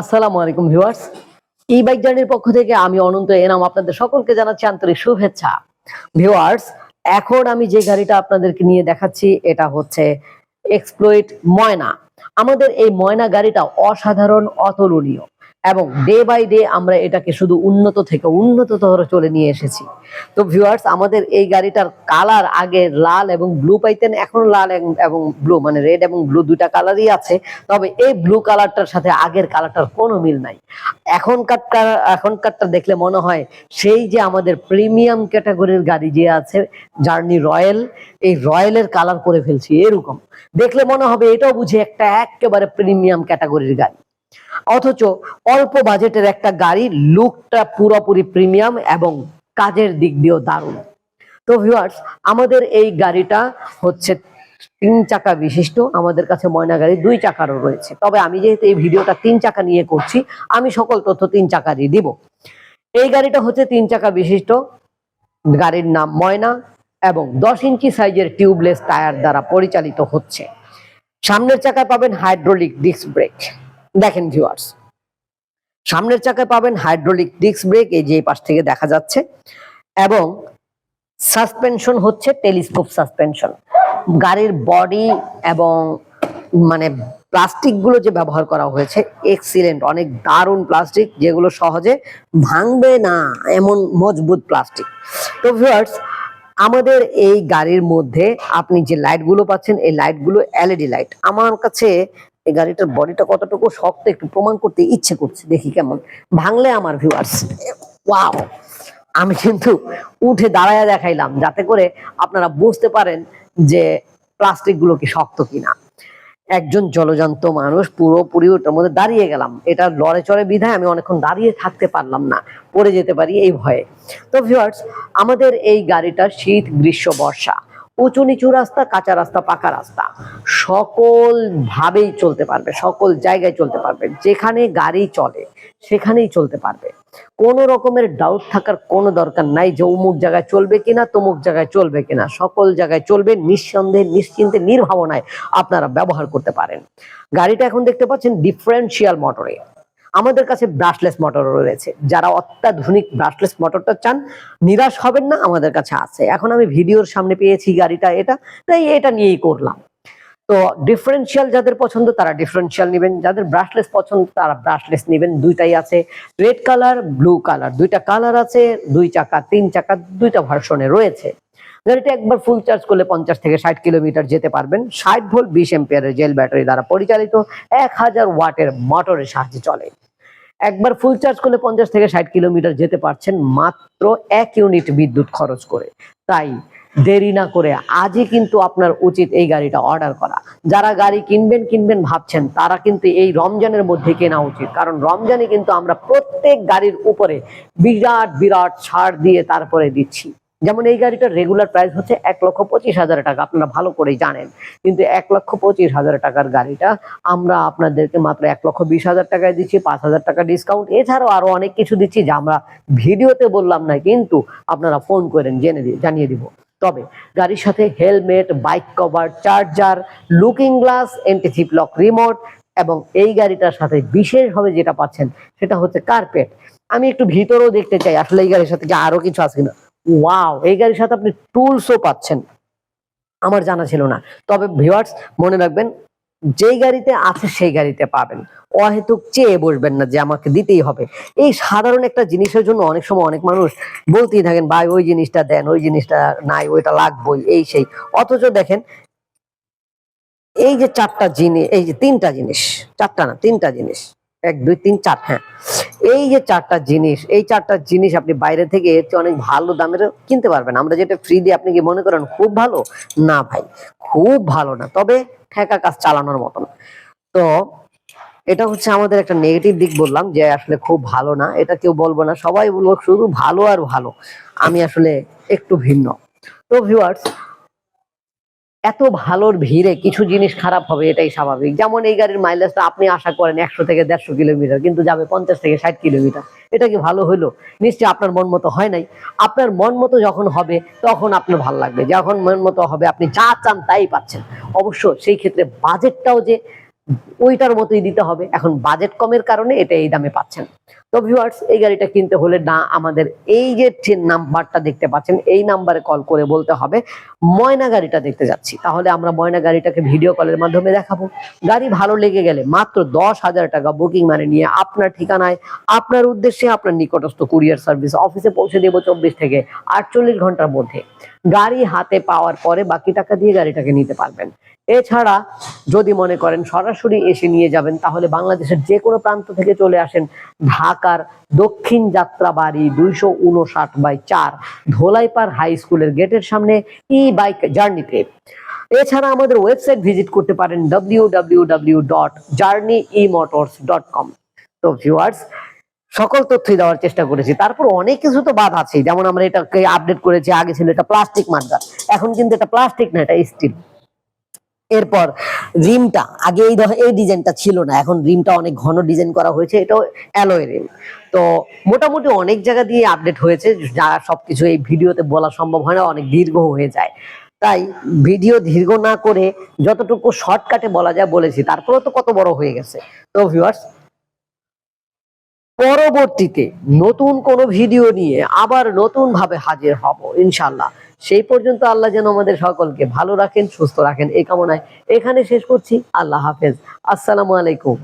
আসসালামু আলাইকুম ভিউয়ার্স। ই বাইক জার্নির পক্ষ থেকে আমি অনন্ত এনাম, আপনাদের সকলকে জানাচ্ছি আন্তরিক শুভেচ্ছা। ভিউয়ার্স, এখন আমি যে গাড়িটা আপনাদেরকে নিয়ে দেখাচ্ছি, এটা হচ্ছে এক্সপ্লোয়েট ময়না। আমাদের এই ময়না গাড়িটা অসাধারণ, অতুলনীয়। এবং ডে বাই ডে আমরা এটাকে শুধু উন্নত থেকে উন্নততর চলে নিয়ে এসেছি। তো ভিউয়ার্স আমাদের এই গাড়িটার কালার আগে লাল এবং ব্লু পাইতেন, এখন লাল এবং- ব্লু মানে রেড এবং ব্লু দুইটা কালারই আছে। তবে এই ব্লু কালারটার সাথে আগের কালারটার কোনো মিল নাই। এখনকার এখনকারটা দেখলে মনে হয় সেই যে আমাদের প্রিমিয়াম ক্যাটাগরির গাড়ি যে আছে জার্নি রয়্যাল এই রয়্যালের কালার করে ফেলছি এরকম। দেখলে মনে হবে এটাও বুঝি একটা একেবারে প্রিমিয়াম ক্যাটাগরির গাড়ি। অথচ অল্প বাজেটের একটা গাড়ি লুকটা পুরোপুরি প্রিমিয়াম এবং কাজের দিক দিয়েও দারুণ। তো ভিউয়ার্স আমাদের এই গাড়িটা হচ্ছে তিন চাকা বিশিষ্ট, আমাদের কাছে ময়না গাড়ি দুই চাকারও রয়েছে। তবে আমি যেহেতু এই ভিডিওটা তিন চাকা নিয়ে করছি, আমি সকল তথ্য তিন চাকারই দিব। এই গাড়িটা হচ্ছে তিন চাকা বিশিষ্ট, গাড়ির নাম ময়না এবং দশ ইঞ্চি সাইজের টিউবলেস টায়ার দ্বারা পরিচালিত হচ্ছে। সামনের চাকায় পাবেন হাইড্রোলিক ডিস্ক ব্রেক। দেখেন ভিউয়ার্স সামনের চাকায় পাবেন হাইড্রোলিক ডিস্ক ব্রেক এই যে পাশ থেকে দেখা যাচ্ছে, এবং সাসপেনশন হচ্ছে টেলিস্কোপ সাসপেনশন গাড়ির বডি এবং মানে প্লাস্টিকগুলো যে ব্যবহার করা হয়েছে এক্সিলেন্ট অনেক দারুণ প্লাস্টিক যেগুলো সহজে ভাঙবে না, এমন মজবুত প্লাস্টিক তো ভিউয়ার্স আমাদের এই গাড়ির মধ্যে আপনি যে লাইটগুলো পাচ্ছেন, এই লাইটগুলো এলইডি লাইট আমার কাছে এই গাড়িটার বডিটা কতটুকু শক্ত একটু প্রমাণ করতে ইচ্ছে করছে। দেখি কেমন। ভাঙলে আমার ভিউয়ার্স ওয়াও আমি কিন্তু উঠে দাঁড়ায় দেখাইলাম, যাতে করে আপনারা বুঝতে পারেন যে প্লাস্টিকগুলো কি শক্ত কিনা। একজন জলজান্ত মানুষ, পুরোপুরি ওটার মধ্যে দাঁড়িয়ে গেলাম। এটা লড়ে চড়ে বিধায় আমি অনেকক্ষণ দাঁড়িয়ে থাকতে পারলাম না। পড়ে যেতে পারি এই ভয়ে। তো ভিউয়ার্স আমাদের এই গাড়িটা শীত, গ্রীষ্ম, বর্ষা উঁচু নিচু রাস্তা, কাঁচা রাস্তা, পাকা রাস্তা। সকল ভাবেই চলতে পারবে, সকল জায়গায় চলতে পারবে। যেখানে গাড়ি চলে, সেখানেই চলতে পারবে। কোন রকমের ডাউট থাকার কোনো দরকার নাই যে অমুক জায়গায় চলবে কিনা, তমুক জায়গায় চলবে কিনা। সকল জায়গায় চলবে, নিঃসন্দেহে, নিশ্চিন্তে, নির্ভাবনায় আপনারা ব্যবহার করতে পারেন। গাড়িটা এখন দেখতে পাচ্ছেন ডিফারেন্সিয়াল মোটরে আমাদের কাছে ব্রাশলেস মোটর রয়েছে। যারা অত্যাধুনিক ব্রাশলেস মোটরটা চান, নিরাশ হবেন না, আমাদের কাছে আছে। এখন আমি ভিডিওর সামনে পেয়েছি গাড়িটা, এটা, তাই এটা নিয়েই করলাম। তো ডিফারেন্সিয়াল যাদের পছন্দ, তারা ডিফারেন্সিয়াল নেবেন। যাদের ব্রাশলেস পছন্দ, তারা ব্রাশলেস নেবেন। দুইটাই আছে। রেড কালার ব্লু কালার দুইটা কালার আছে, দুই চাকা, তিন চাকা, দুইটা ভার্সনে রয়েছে। গাড়িটা একবার ফুল চার্জ করলে পঞ্চাশ থেকে ষাট কিলোমিটার যেতে পারবেন। ষাট ভোল্ট বিশ এম্পিয়ারের জেল ব্যাটারি দ্বারা পরিচালিত, এক হাজার ওয়াটের মোটরের সাহায্যে চলে। একবার ফুল চার্জ করলে পঞ্চাশ থেকে ষাট কিলোমিটার যেতে পারছেন মাত্র এক ইউনিট বিদ্যুৎ খরচ করে। তাই দেরি না করে আজই কিন্তু আপনার উচিত এই গাড়িটা অর্ডার করা। যারা গাড়ি কিনবেন কিনবেন ভাবছেন, তারা কিন্তু এই রমজানের মধ্যে কেনা উচিত। কারণ রমজানে কিন্তু আমরা প্রত্যেক গাড়ির উপরে বিরাট বিরাট ছাড় দিয়ে তারপরে দিচ্ছি। যেমন এই গাড়িটার রেগুলার প্রাইস হচ্ছে এক লক্ষ পঁচিশ হাজার টাকা, আপনারা ভালো করেই জানেন। কিন্তু এক লক্ষ পঁচিশ হাজার টাকার গাড়িটা আমরা আপনাদেরকে মাত্র এক লক্ষ বিশ হাজার টাকায় দিচ্ছি, পাঁচ হাজার টাকা ডিসকাউন্ট এছাড়াও আরও অনেক কিছু দিচ্ছি যা আমরা ভিডিওতে বললাম না, কিন্তু আপনারা ফোন করেন জেনে দি- জানিয়ে দিব। তবে গাড়ির সাথে helmet bike cover charger looking glass এন্টিসিপ lock remote এবং এই গাড়িটার সাথে বিশেষভাবে যেটা পাচ্ছেন সেটা হচ্ছে কার্পেট আমি একটু ভিতরেও দেখতে চাই, আসলে এই গাড়ির সাথে আরও কিছু আছে কিনা? ওয়াও এই গাড়ির সাথে আপনি টুলসও পাচ্ছেন। আমার জানা ছিল না। তবে ভিউয়ার্স মনে রাখবেন, যেই গাড়িতে আছে সেই গাড়িতে পাবেন। অহেতুক চেয়ে বসবেন না যে আমাকে দিতেই হবে। এই সাধারণ একটা জিনিসের জন্য অনেক সময় অনেক মানুষ বলতেই থাকেন, ভাই, ওই জিনিসটা দেন, ওই জিনিসটা নাই, ওইটা লাগবই, এই সেই। অথচ দেখেন, এই যে চারটা জিনিস, এই যে তিনটা জিনিস, চারটা না, তিনটা জিনিস, এক, দুই, তিন, চার হ্যাঁ। এই যে চারটা জিনিস, এই চারটা জিনিস আপনি বাইরে থেকে এর চেয়ে অনেক ভালো দামের কিনতে পারবেন। আমরা যেটা ফ্রি দিয়ে আপনি কি মনে করেন খুব ভালো? না ভাই, খুব ভালো না। তবে ঠেকা কাজ চালানোর মতন। তো এটা হচ্ছে আমাদের একটা নেগেটিভ দিক বললাম যে আসলে খুব ভালো না। এটা কেউ বলব না, সবাই বলব শুধু ভালো আর ভালো। আমি আসলে একটু ভিন্ন। তো ভিউয়ার্স এত ভালোর ভিড়ে কিছু জিনিস খারাপ হবে, এটাই স্বাভাবিক। যেমন এই গাড়ির মাইলেজটা আপনি আশা করেন একশো থেকে দেড়শো কিলোমিটার, কিন্তু যাবে পঞ্চাশ থেকে ষাট কিলোমিটার। এটা কি ভালো হলো নিশ্চয়ই আপনার মন মতো হয় নাই। আপনার মন মতো যখন হবে, তখন আপনার ভালো লাগবে। যখন মন মতো হবে, আপনি যা চান তাই পাচ্ছেন। অবশ্য সেই ক্ষেত্রে বাজেটটাও যে ওইটার মতোই দিতে হবে, এখন বাজেট কমের কারণে এটা এই দামে পাচ্ছেন। তো ভিউয়ার্স এই গাড়িটা কিনতে হলে না আমাদের এই যে নাম্বারটা দেখতে পাচ্ছেন, এই নাম্বারে কল করে বলতে হবে, ময়না গাড়িটা দেখতে যাচ্ছি। তাহলে আমরা ময়না গাড়িটাকে ভিডিও কলের মাধ্যমে দেখাবো। গাড়ি ভালো লেগে গেলে মাত্র দশ হাজার টাকা বুকিং মানে নিয়ে আপনার ঠিকানায়, আপনার উদ্দেশ্যে আপনার নিকটস্থ কুরিয়ার সার্ভিস অফিসে পৌঁছে দেবো চব্বিশ থেকে আটচল্লিশ ঘণ্টার মধ্যে। গাড়ি হাতে পাওয়ার পরে বাকি টাকা দিয়ে গাড়িটাকে নিতে পারবেন। এছাড়া যদি মনে করেন সরাসরি এসে নিয়ে যাবেন, তাহলে বাংলাদেশের যে কোনো প্রান্ত থেকে চলে আসেন ঢাকার দক্ষিণ যাত্রাবাড়ি দুইশো উনষাট বাই চার ধোলাইপাড় হাই স্কুলের গেটের সামনে ই বাইক জার্নিতে এছাড়া আমাদের ওয়েবসাইট ভিজিট করতে পারেন W W W dot journey E motors dot com তো ভিউয়ার্স সকল তথ্যই দেওয়ার চেষ্টা করেছি। তারপর অনেক কিছু তো বাদ আছে। যেমন আমরা এটাকে আপডেট করেছি, আগে ছিল এটা প্লাস্টিক মার্কার এখন কিন্তু এটা প্লাস্টিক না, এটা স্টিল এরপর রিমটা, আগে এই এই ডিজাইনটা ছিল না, এখন রিমটা অনেক ঘন ডিজাইন করা হয়েছে, এটাও অ্যালয় রিম। তো মোটামুটি অনেক জায়গা দিয়ে আপডেট হয়েছে যারা সবকিছু এই ভিডিওতে বলা সম্ভব হয় না, অনেক দীর্ঘ হয়ে যায়। তাই ভিডিও দীর্ঘ না করে যতটুকু শর্টকাটে বলা যায় বলেছি, তারপরেও তো কত বড় হয়ে গেছে। তো ভিউয়ার্স পরবর্তীতে নতুন কোনো ভিডিও নিয়ে আবার নতুন ভাবে হাজির হব ইনশাল্লাহ সেই পর্যন্ত আল্লাহ যেন আমাদের সকলকে ভালো রাখেন, সুস্থ রাখেন। এই কামনায় এখানে শেষ করছি। আল্লাহ হাফেজ। আসসালামু আলাইকুম।